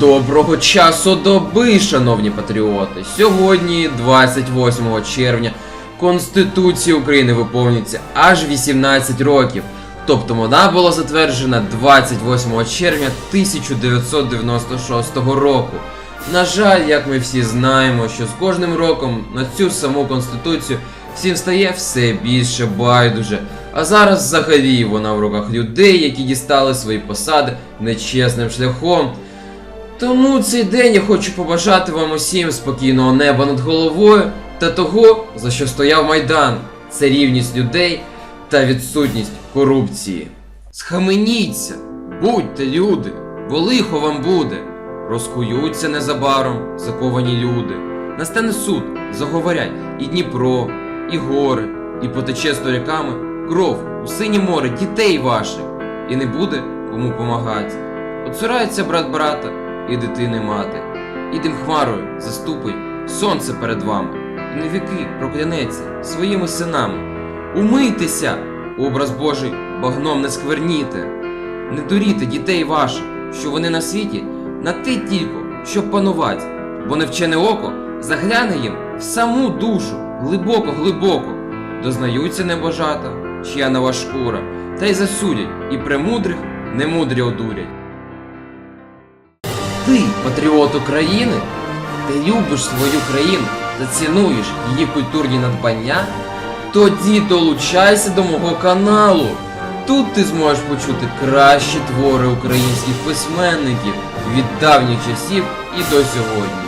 Доброго часу доби, шановні патріоти! Сьогодні, 28 червня, Конституції України виповнюється аж 18 років. Тобто вона була затверджена 28 червня 1996 року. На жаль, як ми всі знаємо, що з кожним роком на цю саму конституцію всім стає все більше байдуже. А зараз взагалі вона в руках людей, які дістали свої посади нечесним шляхом. Тому цей день я хочу побажати вам усім спокійного неба над головою та того, за що стояв Майдан. Це рівність людей та відсутність корупції. Схаменіться, будьте люди, бо лихо вам буде. Розкуються незабаром заковані люди. Настане суд, заговорять і Дніпро, і гори, і потече сторіками кров у синє море дітей ваших, і не буде кому помагати. Оцурається брат брата і дитини мати, і тим хмарою заступить сонце перед вами, і на віки проклянеться своїми синами. Умийтеся, образ Божий багном не скверніте, не дуріте дітей ваших, що вони на світі на те тільки, щоб панувати, бо невчене око загляне їм в саму душу, глибоко, глибоко, дознаються небожата, чия нова шкура, та й засудять, і премудрих немудрі одурять. Ти, патріот України, ти любиш свою країну та цінуєш її культурні надбання, тоді долучайся до мого каналу. Тут ти зможеш почути кращі твори українських письменників від давніх часів і до сьогодні.